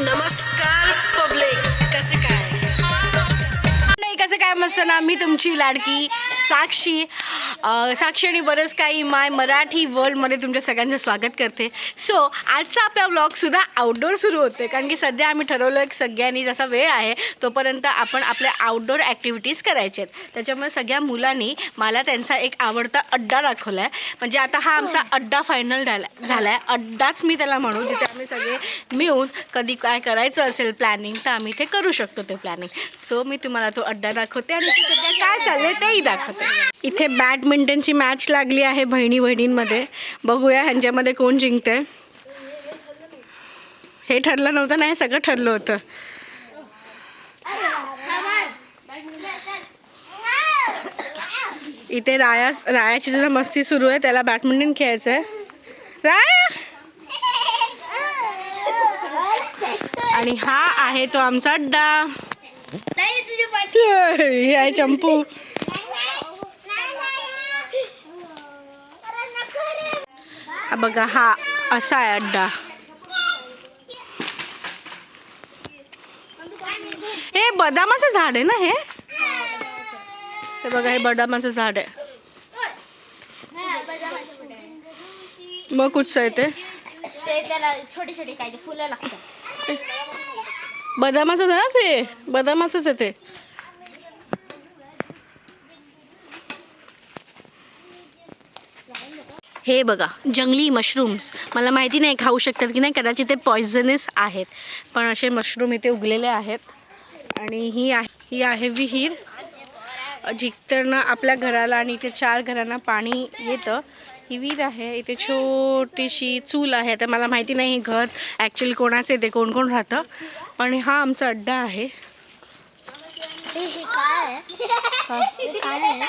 नमस्कार पब्लिक कसे काय? नाही कसं काय मस्त ना? मी तुमची लाडकी साक्षी. अ, साक्षी आणि बरंच काही माय मराठी वर्ल्डमध्ये तुमच्या सगळ्यांचं स्वागत करते. सो आजचा आपला ब्लॉगसुद्धा आउटडोर सुरू होते कारण की सध्या आम्ही ठरवलं की सगळ्यांनी जसा वेळ आहे तोपर्यंत आपण आपल्या आउटडोर ॲक्टिव्हिटीज करायच्या आहेत त्याच्यामुळे सगळ्या मुलांनी मला त्यांचा एक आवडता अड्डा दाखवला आहे म्हणजे आता हा आमचा अड्डा फायनल झाला झाला आहे अड्डाच मी त्याला म्हणू जिथे आम्ही सगळे मिळून कधी काय करायचं असेल प्लॅनिंग तर आम्ही ते करू शकतो ते प्लॅनिंग सो मी तुम्हाला तो अड्डा दाखवते आणि सध्या काय चाललंय तेही दाखवते. इथे बॅडमिंटनची मॅच लागली आहे बहिणी बहिणींमध्ये बघूया ह्यांच्यामध्ये कोण जिंकतंय. हे ठरलं नव्हतं नाही सगळं ठरलं होतं. इथे राया रायाची जरा मस्ती सुरू आहे त्याला बॅडमिंटन खेळायचं आहे राया! आणि हा आहे तो आमचा अड्डा. हे चंपू. बघा हा असा आहे अड्डा. हे बदामाचं झाड आहे ना हे? हे बघा हे बदामाचं झाड आहे. मग कुठचं आहे ते? त्याला छोटे छोटे काही फुलं लागतात. बदामाचं आहे ना ते? बदामाचंच आहे ते. हे बघा जंगली मशरूम्स मला माहिती नाही खाऊ शकतात की नाही कदाचित ते पॉयझनस आहेत. पण असे मशरूम इथे उगलेले आहेत. आणि ही आहे ही आहे विहीर. जिथं आपल्या घराला आणि इथे चार घरांना पाणी येतं. ही विहीर आहे इथे छोटीशी चूल आहे. तर मला माहिती नाही हे घर ॲक्च्युली कोणाचं आहे ते कोण कोण राहतं. पण हा आमचा अड्डा आहे. काय आहे? काय आहे?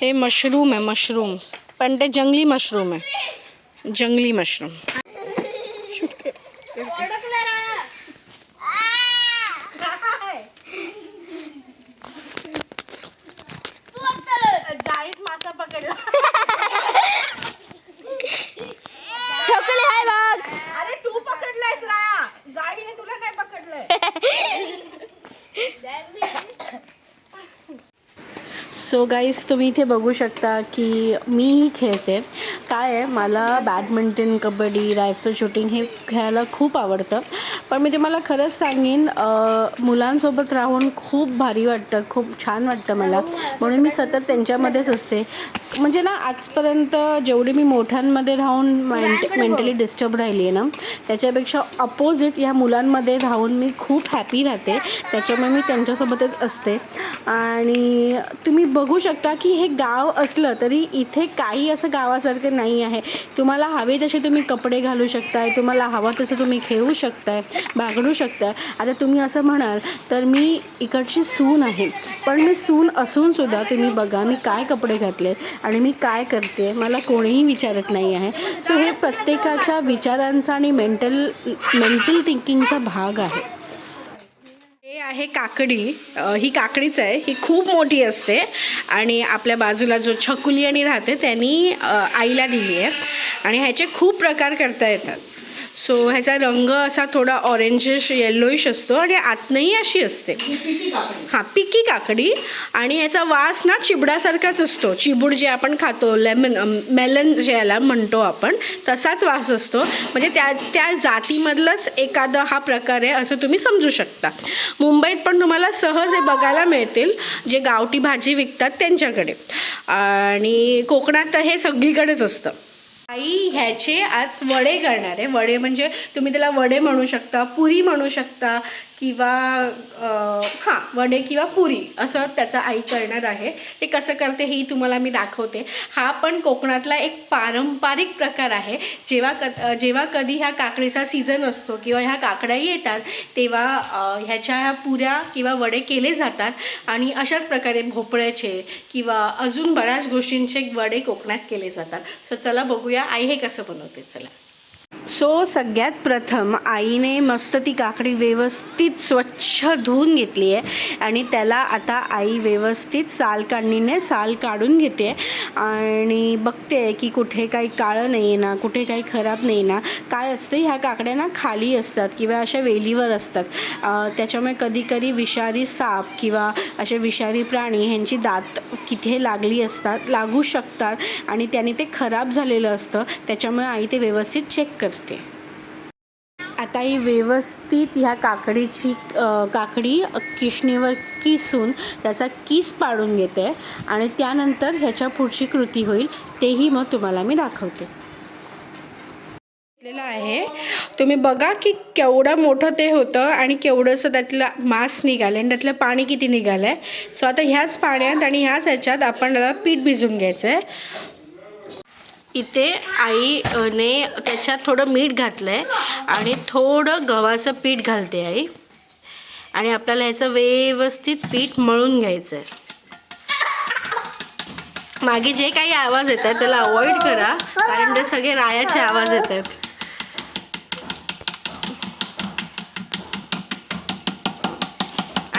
हे मशरूम आहे मशरूम्स पण ते जंगली मशरूम आहे. जंगली मशरूम जाळीत मासा पकडला छोकले हाय बघ अरे तू पकडलायस राया जाळीने तुला काय पकडलंय सो गाईज तुम्ही इथे बघू शकता की मीही खेळते. काय आहे मला बॅडमिंटन कबड्डी रायफल शूटिंग हे खेळायला खूप आवडतं. पण मी तुम्हाला खरंच सांगेन मुलांसोबत राहून खूप भारी वाटतं खूप छान वाटतं मला. म्हणून मी सतत त्यांच्यामध्येच असते. म्हणजे ना आजपर्यंत जेवढी मी मोठ्यांमध्ये राहून मेंट मेंटली डिस्टर्ब राहिली आहे ना त्याच्यापेक्षा अपोजिट या मुलांमध्ये राहून मी खूप हॅपी राहते. त्याच्यामुळे मी त्यांच्यासोबतच असते. आणि तुम्ही बघू बघू शकता की हे गाव असलं तरी इथे काही असं गावासारखं नाही आहे. तुम्हाला हवे तसे तुम्ही कपडे घालू शकताय तुम्हाला हवं तसं तुम्ही खेळू शकताय बागडू शकताय. आता तुम्ही असं म्हणाल तर मी इकडची सून आहे. पण मी सून असूनसुद्धा तुम्ही बघा मी काय कपडे घातले आणि मी काय करते मला कोणीही विचारत नाही आहे. सो हे प्रत्येकाच्या विचारांचा आणि मेंटल मेंटल थिंकिंगचा भाग आहे. हे आहे काकडी. ही काकडीच आहे. ही खूप मोठी असते. आणि आपल्या बाजूला जो छकुली आणि राहते त्यांनी आईला दिली आहे. आणि ह्याचे खूप प्रकार करता येतात. सो ह्याचा रंग असा थोडा ऑरेंजिश येल्लोइश असतो आणि आतनंही अशी असते. हां पिकी काकडी. आणि ह्याचा वास ना चिबडासारखाच असतो. चिबूड जे आपण खातो लेमन मेलन ज्याला म्हणतो आपण तसाच वास असतो. म्हणजे त्या त्या जातीमधलंच एखादं हा प्रकार आहे असं तुम्ही समजू शकता. मुंबईत पण तुम्हाला सहज हे बघायला मिळतील जे गावठी भाजी विकतात त्यांच्याकडे. आणि कोकणात तर हे सगळीकडेच असतं. आई ह्याचे आज वडे करणार आहे. वडे म्हणजे तुम्ही त्याला वडे म्हणू शकता पुरी म्हणू शकता किंवा हां वडे किंवा पुरी असं त्याचा आई करणार आहे. ते कसं करते हेही तुम्हाला मी दाखवते. हा पण कोकणातला एक पारंपरिक प्रकार आहे. जेव्हा क जेव्हा कधी ह्या काकडीचा सीझन असतो किंवा ह्या काकड्या येतात तेव्हा ह्याच्या ह्या पुऱ्या किंवा वडे केले जातात. आणि अशाच प्रकारे भोपळ्याचे किंवा अजून बऱ्याच गोष्टींचे वडे कोकणात केले जातात. सो चला बघूया. आई हे कसं बनवते? चला. सो सगळ्यात प्रथम आईने मस्त ती काकडी व्यवस्थित स्वच्छ धुवून घेतली आहे आणि त्याला आता आई व्यवस्थित साल काढणीने साल काढून घेते आणि बघते की कुठे काही काळं नाही आहे ना कुठे काही खराब नाही ना काय असते ह्या काकड्या ना खाली असतात किंवा अशा वेलीवर असतात. त्याच्यामुळे कधीकधी विषारी साप किंवा असे विषारी प्राणी ह्यांची दात किथे लागली असतात लागू शकतात आणि त्याने ते खराब झालेलं असतं. त्याच्यामुळे आई ते व्यवस्थित चेक करते. आता ही व्यवस्थित ह्या काकडीची काकडी किशणीवर किसून त्याचा किस पाडून घेते आणि त्यानंतर ह्याच्या पुढची कृती होईल तेही मग तुम्हाला मी दाखवते. घेतलेलं आहे. तुम्ही बघा की केवढं मोठं ते होतं आणि केवढंसं त्यातलं मांस निघालं आणि त्यातलं पाणी किती निघालं आहे सो आता ह्याच पाण्यात आणि ह्याच ह्याच्यात आपण त्याला पीठ भिजून घ्यायचं आहे इथे आईने त्याच्यात थोडं मीठ घातलं आहे आणि थोडं गव्हाचं पीठ घालते आई. आणि आपल्याला ह्याचं व्यवस्थित पीठ मळून घ्यायचं आहे मागे जे काही आवाज येत आहेत त्याला अवॉइड करा कारण ते सगळे रायाचे आवाज येत आहेत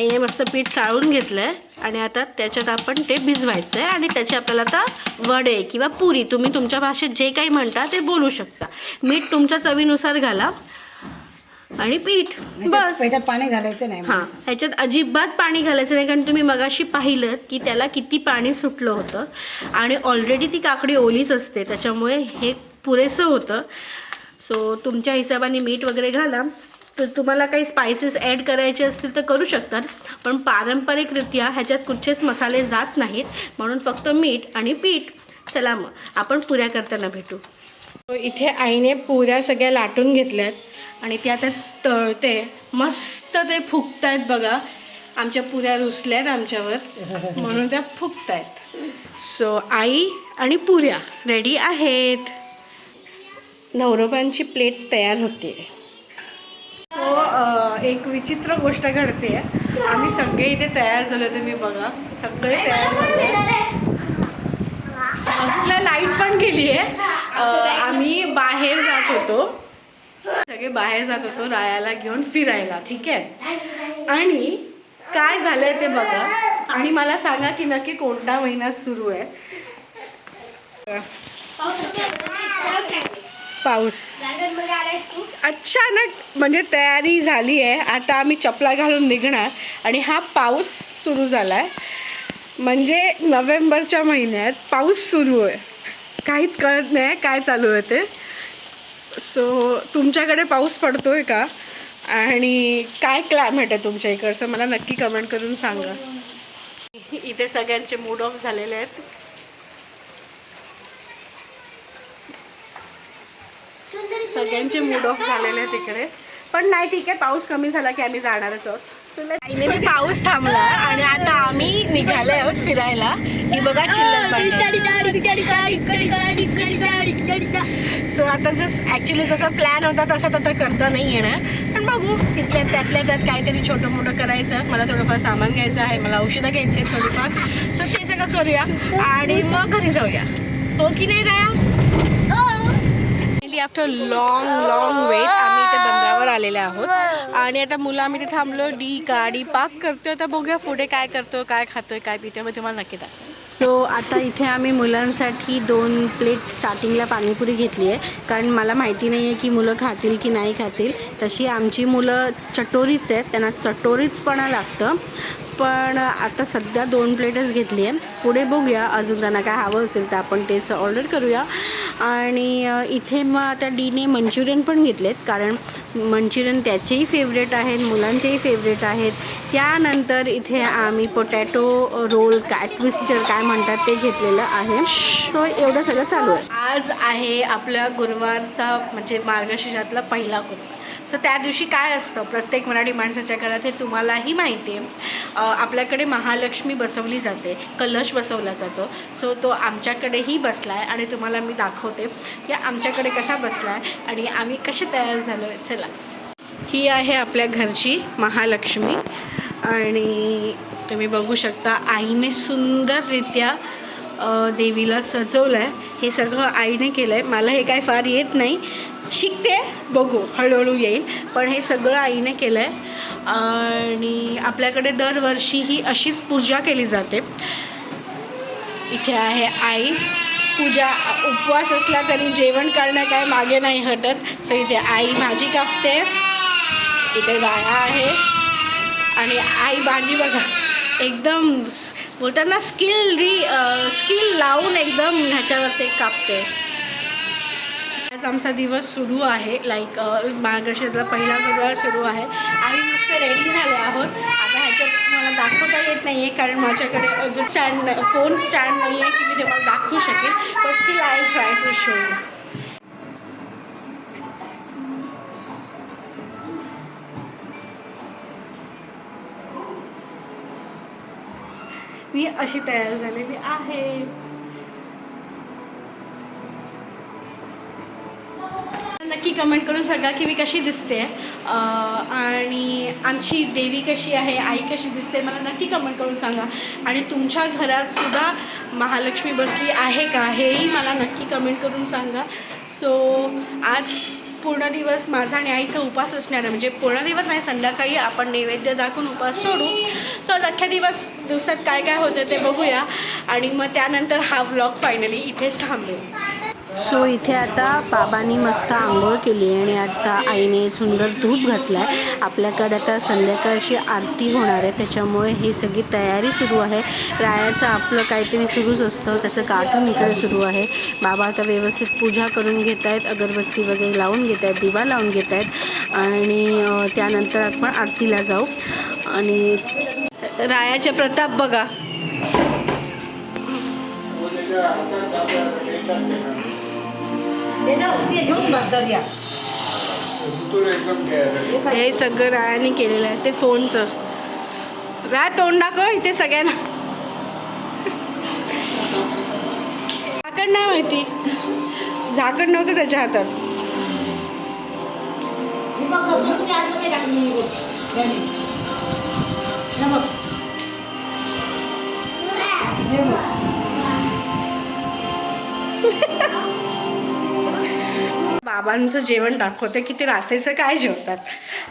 आईने मस्त पीठ चाळून घेतलं आहे आणि आता त्याच्यात आपण ते भिजवायचं आहे आणि त्याचे आपल्याला आता वडे किंवा पुरी तुम्ही तुमच्या भाषेत जे काही म्हणता ते बोलू शकता. मीठ तुमच्या चवीनुसार घाला आणि पीठ बस. त्याच्यात पाणी घालायचं नाही हां ह्याच्यात अजिबात पाणी घालायचं नाही कारण तुम्ही मगाशी पाहिलं की त्याला किती पाणी सुटलं होतं. आणि ऑलरेडी ती काकडी ओलीच असते त्याच्यामुळे हे पुरेसं होतं. सो तुमच्या हिशोबाने मीठ वगैरे घाला. तर तुम्हाला काही स्पायसेस ॲड करायचे असतील तर करू शकतात. पण पारंपरिकरित्या ह्याच्यात कुठचेच मसाले जात नाहीत. म्हणून फक्त मीठ आणि पीठ. चला मग आपण पुऱ्या करताना भेटू. इथे आईने पुऱ्या सगळ्या लाटून घेतल्यात. आणि त्या आता तळते. मस्त ते फुगतायत बघा. आमच्या पुऱ्या रुसल्यात आमच्यावर. म्हणून त्या फुगतायत. सो आई आणि पुऱ्या रेडी आहेत. नवरोबांची प्लेट तयार होते. एक विचित्र गोष्ट घडते. आम्ही सगळे इथे तयार झालो तुम्ही बघा. सगळे तयार झाले. आपल्या लाइट पण गेली आहे. आम्ही बाहेर जात होतो. सगळे बाहेर जात होतो रायाला घेऊन फिरायला ठीक आहे? आणि काय झालंय ते बघा. आणि मला सांगा की नक्की कोणता महिना सुरू आहे. पाऊस. अचानक म्हणजे तयारी झाली आहे. आता आम्ही चपला घालून निघणार आणि हा पाऊस सुरू झाला आहे म्हणजे नोव्हेंबरच्या महिन्यात पाऊस सुरू आहे. काहीच कळत नाही काय चालू आहे ते. सो तुमच्याकडे पाऊस पडतो आहे का? आणि काय क्लायमेट आहे तुमच्या इकडचं? मला नक्की कमेंट करून सांगा. इथे सगळ्यांचे मूड ऑफ झालेले आहेत. सगळ्यांचे मूड ऑफ झालेले आहेत तिकडे पण नाही ठीक आहे पाऊस कमी झाला की आम्ही जाणारच आहोत. फायनली पाऊस थांबला आणि आता आम्ही निघाले आहोत फिरायला. ही बघा चिल्लर सो आता जस ॲक्च्युली जसा प्लॅन होता तसा तर करता नाही येणार. पण बघू तिथल्या त्यातल्या त्यात काहीतरी छोटं मोठं करायचं. मला थोडंफार सामान घ्यायचं आहे मला औषधं घ्यायची आहेत थोडीफार. सो ते सगळं करूया आणि मग घरी जाऊया. हो की नाही राया? आफ्टर लॉंग लॉंग वेट आम्ही इथे बंदरावर आलेले आहोत. आणि आता मुलं आम्ही तिथे थांबलो डी गाडी पार्क करतोय. आता बघूया पुढे काय करतो काय खातोय काय पितोय मग तुम्हाला नक्की दाखव सो आता इथे आम्ही मुलांसाठी दोन प्लेट स्टार्टिंगला पाणीपुरी घेतली आहे. कारण मला माहिती नाही आहे की मुलं खातील की नाही खातील. तशी आमची मुलं चटोरीच आहेत. त्यांना चटोरीचपणा लागतं. पण आता सध्या दोन प्लेटच घेतली आहे. पुढे बघूया अजून त्यांना काय हवं असेल तर आपण तेच ऑर्डर करूया. आणि इथे मग आता डीने मंचुरियन पण घेतलेत कारण मंचुरियन त्याचेही फेवरेट आहेत मुलांचेही फेवरेट आहेत. त्यानंतर इथे आम्ही पोटॅटो रोल काय ट्विस्टर काय म्हणतात ते घेतलेलं आहे. सो एवढं सगळं चालू आहे. आज आहे आपल्या गुरुवारचा म्हणजे मार्गशीर्षातला पहिला गुरुवार सो त्या दिवशी काय असतं? प्रत्येक मराठी माणसाच्या घरात हे तुम्हालाही माहिती आहे. आपल्याकडे महालक्ष्मी बसवली जाते. कलश बसवला जातो. सो तो आमच्याकडेही बसला आहे आणि तुम्हाला मी दाखवते. की आमच्याकडे कसा बसला आहे आणि आम्ही कसे तयार झालो आहे? चला. ही आहे आपल्या घरची महालक्ष्मी. आणि तुम्ही बघू शकता आईने सुंदररित्या देवीला सजवलं आहे हे सगळं आईने केलं आहे मला हे काय फार येत नाही. शिकते बघू हळूहळू येईल. पण हे सगळं आईने केलं आहे आणि आपल्याकडे दरवर्षी ही अशीच पूजा केली जाते. इथे आहे आई. पूजा उपवास असला तरी जेवण करणं काय मागे नाही हटत. तर इथे आई भाजी कापते. इथे गाया आहे. आणि आई भाजी बघा एकदम बोलताना स्किल री स्किल लावून एकदम ह्याच्यावर ते कापते. आज आमचा दिवस सुरू आहे. लाईक मार्गशीर्षातला पहिला गुरुवार सुरू आहे. आम्ही मस्त रेडी झाले आहोत. आता ह्याच्यात मला दाखवता येत नाही आहे कारण माझ्याकडे अजून स्टँड फोन स्टँड नाही आहे की मी तुम्हाला दाखवू शकेन. But still I try to show you मी अशी तयार झालेली आहे. नक्की कमेंट करून सांगा की मी कशी दिसते. आणि आमची देवी कशी आहे आई कशी दिसते मला नक्की कमेंट करून सांगा. आणि तुमच्या घरातसुद्धा महालक्ष्मी बसली आहे का हेही मला नक्की कमेंट करून सांगा. सो आज पूर्ण दिवस माझा आणि आईचा उपास असणार आहे. म्हणजे पूर्ण दिवस नाही संध्याकाळी आपण नैवेद्य दाखवून उपास सोडू. सो आज अख्ख्या दिवस दिवसात काय काय होतं ते बघूया. आणि मग त्यानंतर हा व्लॉग फायनली इथेच थांबेल. सो इथे आता बाबांनी मस्त आंघोळ केली आहे आणि आता आईने सुंदर धूप घातला आहे आपल्याकडे आता संध्याकाळची आरती होणार आहे त्याच्यामुळे ही सगळी तयारी सुरू आहे. रायाचं आपलं काहीतरी सुरूच असतं त्याचं कार्टून इकडे सुरू आहे. बाबा आता व्यवस्थित पूजा करून घेत आहेत अगरबत्ती वगैरे लावून घेत आहेत दिवा लावून घेत आहेत. आणि त्यानंतर आपण आरतीला जाऊ. आणि रायाचे प्रताप बघा. हे सगळं रायाने केलेलं आहे ते फोनचं. राय तोंड दाखव इथे सगळ्यांना. झाकण नाही माहिती. झाकण नव्हतं त्याच्या हातात. बाबांचं जेवण दाखवते की ते रात्रीचं काय जेवतात.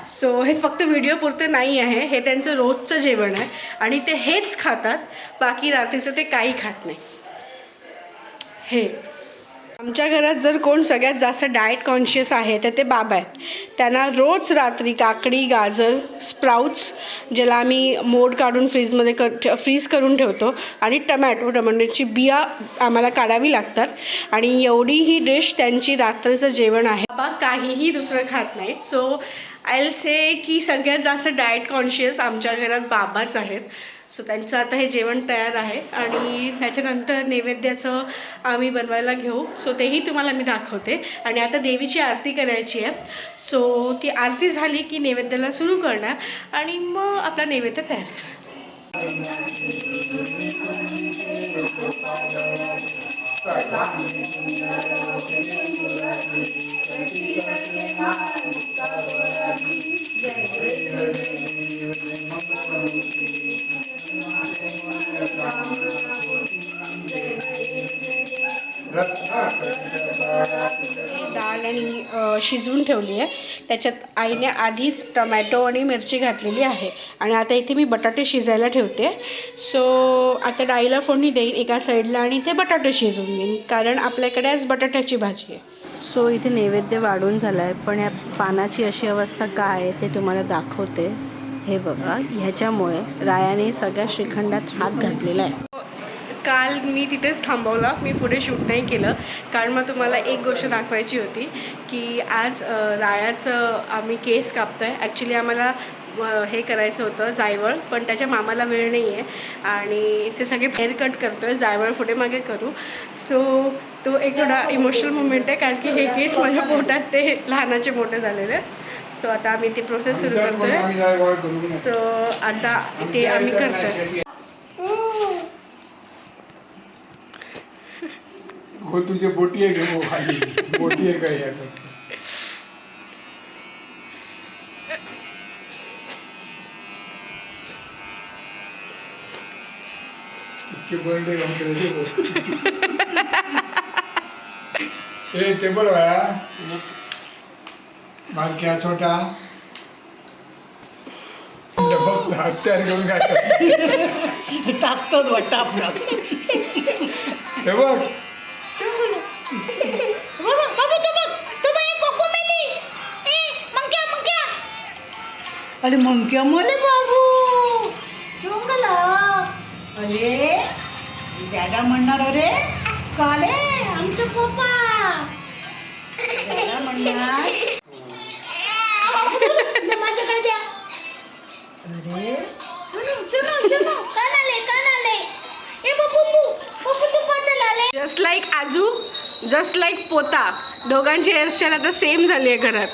सो हे फक्त व्हिडिओ पुरतं नाही आहे. हे त्यांचं रोजचं जेवण आहे. आणि ते हेच खातात. बाकी रात्रीचं ते काही खात नाही. हे. आमच्या घरात जर कोण सगळ्यात जास्त डाएट कॉन्शियस आहे तर ते बाबा आहेत. त्यांना रोज रात्री काकडी गाजर स्प्राउट्स ज्याला आम्ही मोड काढून फ्रीजमध्ये कर फ्रीज करून ठेवतो आणि टमॅटो टमॅटोची बिया आम्हाला काढावी लागतात. आणि एवढी ही डिश त्यांची रात्रीचं जेवण आहे. बाबा काहीही दुसरं खात नाहीत. सो आय से की सगळ्यात जास्त डाएट कॉन्शियस आमच्या घरात बाबाच आहेत. सो त्यांचं आता हे जेवण तयार आहे आणि त्याच्यानंतर नैवेद्याचं आम्ही बनवायला घेऊ. सो तेही तुम्हाला मी दाखवते. आणि आता देवीची आरती करायची आहे. सो ती आरती झाली की नैवेद्याला सुरू करणार आणि मग आपला नैवेद्य तयार करणार. डाळ आणि शिजवून ठेवली आहे. त्याच्यात आईने आधीच टमॅटो आणि मिरची घातलेली आहे. आणि आता इथे मी बटाटे शिजायला ठेवते. सो आता डाळीला फोडणी देईन एका साईडला आणि इथे बटाटे शिजवून घेईन. कारण आपल्याकडे आज बटाट्याची भाजी आहे. सो इथे नैवेद्य वाढून झाला आहे पण या पानाची अशी अवस्था काय आहे ते तुम्हाला दाखवते. हे बघा ह्याच्यामुळे रायाने सगळ्या श्रीखंडात हात घातलेला आहे. काल मी तिथेच थांबवलं. मी पुढे शूट नाही केलं. कारण मग तुम्हाला एक गोष्ट दाखवायची होती की आज रायाचं आम्ही केस कापतो आहे ॲक्च्युली आम्हाला हे करायचं होतं जायवळ. पण त्याच्या मामाला वेळ नाही आहे आणि ते सगळे हेअर कट करतो आहे जायवळ पुढे मागे करू. सो तो एक थोडा इमोशनल मुमेंट आहे. कारण की हे केस माझ्या पोटात ते लहानाचे मोठे झालेले सो आता आम्ही ती प्रोसेस सुरू करतो आहे सो आता ते आम्ही करतो हो तुझे बोटी आहे का? हो खाली. बोटी आहे का या इतके बंडे टेबल वाया बारक्या छोटा. हत्यार घेऊन काय तासतोच वाटतं आपलं. हे बघ. बाबू तू बघ तू बघ एक कोको मेली ए मंक्या मंक्या अरे मंक्या मोले बाबू. चोंगला अरे दादा म्हणणार अरे. काले आमचं पप्पा. दादा म्हणणार? जस्ट लाईक आजू जस्ट लाईक पोता. दोघांची हेअरस्टाईल आता सेम झाली आहे घरात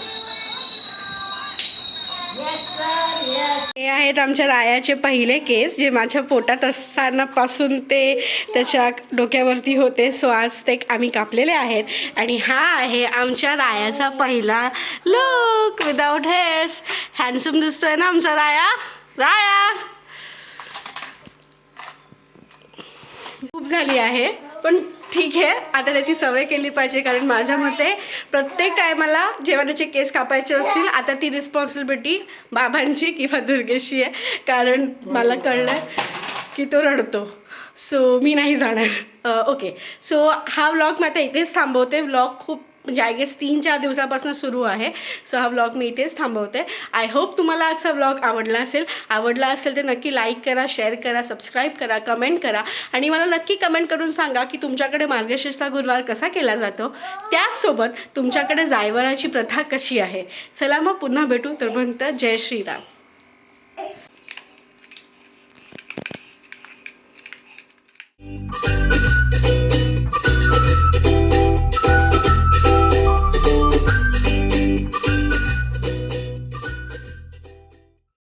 हे आहेत आमच्या रायाचे पहिले केस जे माझ्या पोटात असतानापासून ते त्याच्या डोक्यावरती होते. सो आज ते आम्ही कापलेले आहेत. आणि हा आहे आमच्या रायाचा पहिला लुक विदाऊट हेअर्स हँडसम दिसतोय ना आमचा राया? राया! खूप झाली आहे. पण ठीक आहे आता त्याची सवय केली पाहिजे कारण माझ्या मते प्रत्येक टायमाला जेव्हा त्याचे केस कापायचे असतील आता ती रिस्पॉन्सिबिलिटी बाबांची किंवा दुर्गेशी आहे. कारण मला कळलं की तो रडतो. सो मी नाही जाणार. ओके सो हा व्लॉग मी आता इथेच थांबवते. व्लॉग खूप म्हणजे आय गेस तीन चार दिवसापासून सुरू आहे. सो हा व्लॉग मी इथेच थांबवते. आय होप तुम्हाला आजचा व्लॉग आवडला असेल. आवडला असेल तर नक्की लाईक करा शेअर करा सबस्क्राईब करा कमेंट करा. आणि मला नक्की कमेंट करून सांगा की तुमच्याकडे मार्गशीर्षचा गुरुवार कसा केला जातो? त्याचसोबत तुमच्याकडे जायवराची प्रथा कशी आहे? चला मग पुन्हा भेटू. तर म्हणतं जय श्रीराम.